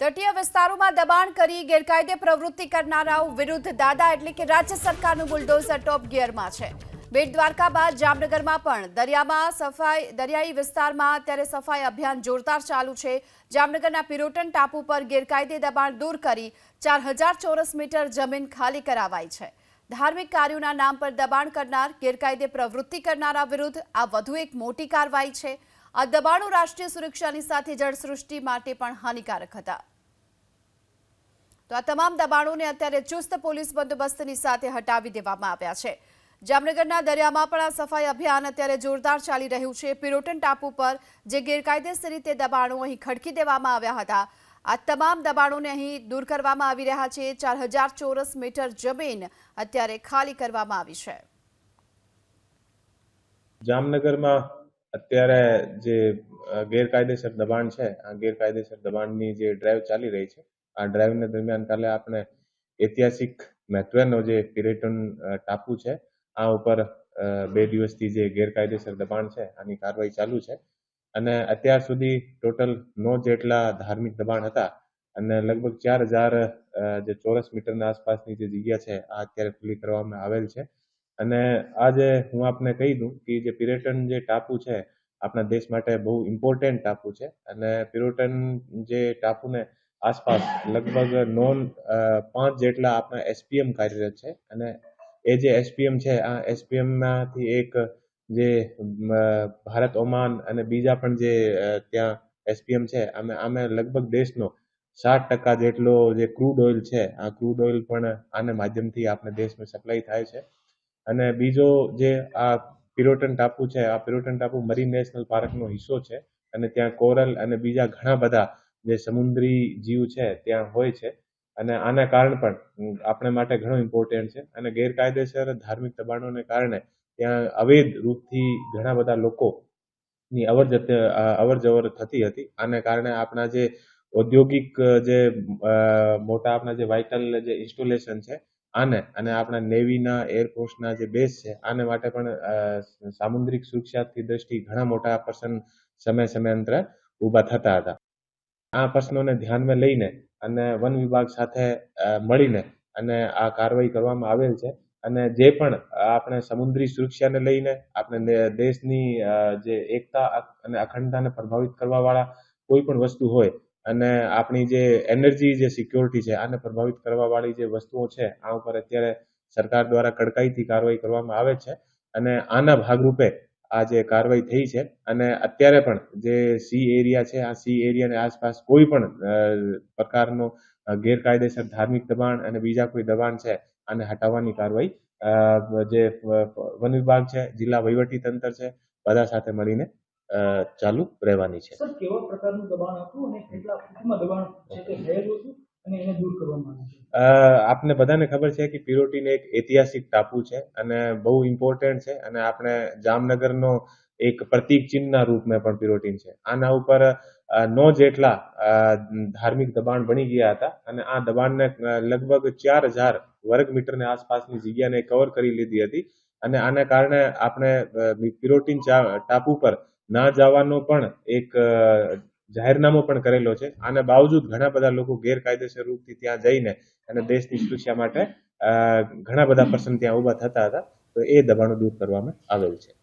તટીય વિસ્તારોમાં દબાણ કરી ગેરકાયદે પ્રવૃત્તિ કરનારાઓ વિરુદ્ધ દાદા એટલે કે રાજ્ય સરકારનું બુલડોઝર ટોપ ગિયરમાં છે. બેટ દ્વારકા બાદ જામનગરમાં પણ દરિયામાં સફાઈ, દરિયાઈ વિસ્તારમાં અત્યારે સફાઈ અભિયાન જોરદાર ચાલુ છે. જામનગરના પિરોટન ટાપુ પર ગેરકાયદે દબાણ દૂર કરી ચાર હજાર ચોરસ મીટર જમીન ખાલી કરાવાઈ છે. ધાર્મિક કાર્યોના નામ પર દબાણ કરનાર ગેરકાયદે પ્રવૃત્તિ કરનારા વિરુદ્ધ આ વધુ એક મોટી કાર્યવાહી છે. આ દબાણો રાષ્ટ્રીય સુરક્ષાની સાથે જળસૃષ્ટિ માટે પણ હાનિકારક હતા. તો આ તમામ દબાણોને અત્યારે ચુસ્ત પોલીસ બંદોબસ્તની સાથે હટાવી દેવામાં આવ્યા છે. જામનગરના દરિયામાં પણ આ સફાઈ અભિયાન અત્યારે જોરદાર ચાલી રહ્યું છે. પિરોટન ટાપુ પર જે ગેરકાયદેસર રીતે દબાણો અહીં ખડકી દેવામાં આવ્યા હતા, આ તમામ દબાણોને અહીં દૂર કરવામાં આવી રહ્યા છે. ચાર હજાર ચોરસ મીટર જમીન અત્યારે ખાલી કરવામાં આવી છે. જામનગરમાં અત્યારે જે ગેરકાયદેસર દબાણ છે, આ ગેરકાયદેસર દબાણની જે ડ્રાઈવ ચાલી રહી છે, આ ડ્રાઈવને દરમિયાન કાલે આપણે ઐતિહાસિક મહત્વનો જે પિરેટન ટાપુ છે, આ ઉપર બે દિવસથી જે ગેરકાયદેસર દબાણ છે, આની કાર્યવાહી ચાલુ છે. અને અત્યાર સુધી ટોટલ નો જેટલા ધાર્મિક દબાણ હતા અને લગભગ ચાર હજાર જે ચોરસ મીટરના આસપાસની જે જગ્યા છે, આ અત્યારે ખુલ્લી કરવામાં આવેલ છે. અને આજે હું આપને કહી દઉં કે જે પિરેટન જે ટાપુ છે આપણા દેશ માટે બહુ ઇમ્પોર્ટન્ટ ટાપુ છે. અને પિરોટન જે ટાપુને આસપાસ લગભગ નોન પાંચ જેટલા આપણા એસપીએમ કાર્યરત છે. અને એ જે એસપીએમ છે, આ એસપીએમમાંથી એક જે ભારત ઓમાન અને બીજા પણ જે ત્યાં એસપીએમ છે અમે અમે લગભગ દેશનો સાત ટકા જેટલો જે ક્રૂડ ઓઇલ છે, આ ક્રૂડ ઓઇલ પણ આના માધ્યમથી આપણે દેશમાં સપ્લાય થાય છે. અને બીજો જે આ પિરોટન ટાપુ છે, આ પિરોટન ટાપુ મરીન નેશનલ પાર્કનો હિસ્સો છે અને ત્યાં કોરલ અને બીજા ઘણા બધા જે સમુદ્રી જીવ છે ત્યાં હોય છે. અને આના કારણ પણ આપણે માટે ઘણું ઇમ્પોર્ટન્ટ છે અને ગેરકાયદેસર ધાર્મિક દબાણોને કારણે ત્યાં અવૈધ રૂપથી ઘણા બધા લોકોની અવર અવર જવર થતી હતી. આને કારણે આપણા જે ઔદ્યોગિક જે મોટા આપણા જે વાઇટલ જે ઇન્સ્ટોલેશન છે આને, અને આપણા નેવીના, એરફોર્સના જે બેઝ છે, આને માટે પણ સામુદ્રિક સુરક્ષાથી દ્રષ્ટિ ઘણા મોટા પ્રશ્ન સમય સમયાંતરે ઊભા થતા હતા. આ પ્રશ્નોને ધ્યાનમાં લઈને અને વન વિભાગ સાથે મળીને અને આ કાર્યવાહી કરવામાં આવેલ છે અને જે પણ આપણે સમુદ્રી સુરક્ષાને લઈને આપણે દેશની જે એકતા અને અખંડતાને પ્રભાવિત કરવા વાળા કોઈ પણ વસ્તુ હોય અને આપણી જે એનર્જી જે સિક્યોરિટી છે, આને પ્રભાવિત કરવા વાળી જે વસ્તુઓ છે, આ ઉપર અત્યારે સરકાર દ્વારા કડકાઈથી કાર્યવાહી કરવામાં આવે છે. અને આના ભાગરૂપે આ જે કાર્યવાહી થઈ છે અને અત્યારે પણ જે સી એરિયા છે, આ સી એરિયાની આસપાસ કોઈ પણ પ્રકારનો ગેરકાયદેસર ધાર્મિક દબાણ અને બીજા કોઈ દબાણ છે, આને હટાવવાની કાર્યવાહી જે વન વિભાગ છે, જિલ્લા વહીવટી તંત્ર છે, બધા સાથે મળીને ચાલુ રહેવાની છે. સર કેવા પ્રકારનું દબાણ હતું અને કેટલા ટૂંકમાં દબાણ છે તે થયેલું હતું અને એને દૂર કરવામાં આવ્યું આપને બધાને ખબર છે કે પિરોટીન એક ઐતિહાસિક ટાપુ છે અને બહુ ઇમ્પોર્ટન્ટ છે અને આપણે જામનગરનો એક પ્રતિક ચિહ્નના રૂપમાં પણ પિરોટીન છે. આના ઉપર નો જેટલા ધાર્મિક દબાણ બની ગયા હતા અને આ દબાણને લગભગ ચાર હજાર વર્ગ મીટરની આસપાસની જગ્યાને કવર કરી લીધી હતી અને આને કારણે આપણે પિરોટીન ટાપુ પર ના જવાનો પણ એક જાહેરનામો પણ કરેલો છે. આના બાવજૂદ ઘણા બધા લોકો ગેરકાયદેસર રૂપથી ત્યાં જઈને અને દેશની સુરક્ષા માટે ઘણા બધા પ્રશ્ન ત્યાં ઊભા થતા હતા. તો એ દબાણો દૂર કરવામાં આવેલ છે.